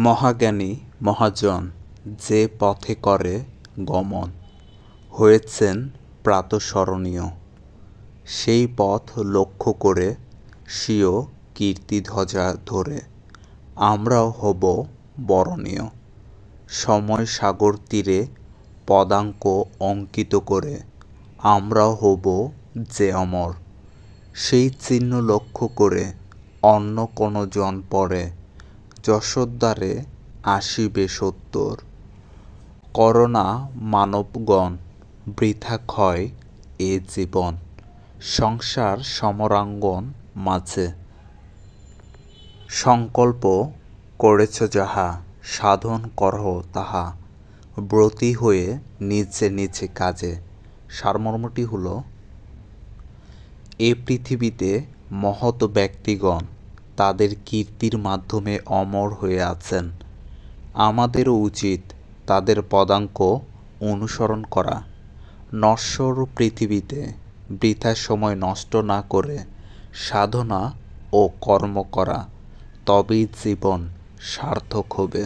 মহাজ্ঞানী, মহাজন যে পথে করে গমন, হয়েছেন প্রাতঃস্মরণীয়। সেই পথ লক্ষ্য করে স্বীয় কীর্তিধ্বজা ধরে আমরাও হব বরণীয়। সময় সাগর তীরে পদাঙ্ক অঙ্কিত করে আমরাও হব যে অমর। সেই চিহ্ন লক্ষ্য করে অন্য কোনো জন পরে যশোদ্দারে আসিবে সত্তর। করোনা মানবগণ বৃথা ক্ষয় এ জীবন। সংসার সমরাঙ্গন মাঝে। সংকল্প করেছ যাহা, সাধন করহ তাহা। ব্রতী হয়ে নিচে নিচে কাজে। সারমর্মটি হলো, এ পৃথিবীতে মহৎ ব্যক্তিগণ তাদের কীর্তির মাধ্যমে অমর হয়ে আছেন। আমাদেরও উচিত তাদের পদাঙ্ক অনুসরণ করা। নশ্বর পৃথিবীতে বৃথা সময় নষ্ট না করে সাধনা ও কর্ম করা, তবেই জীবন সার্থক হবে।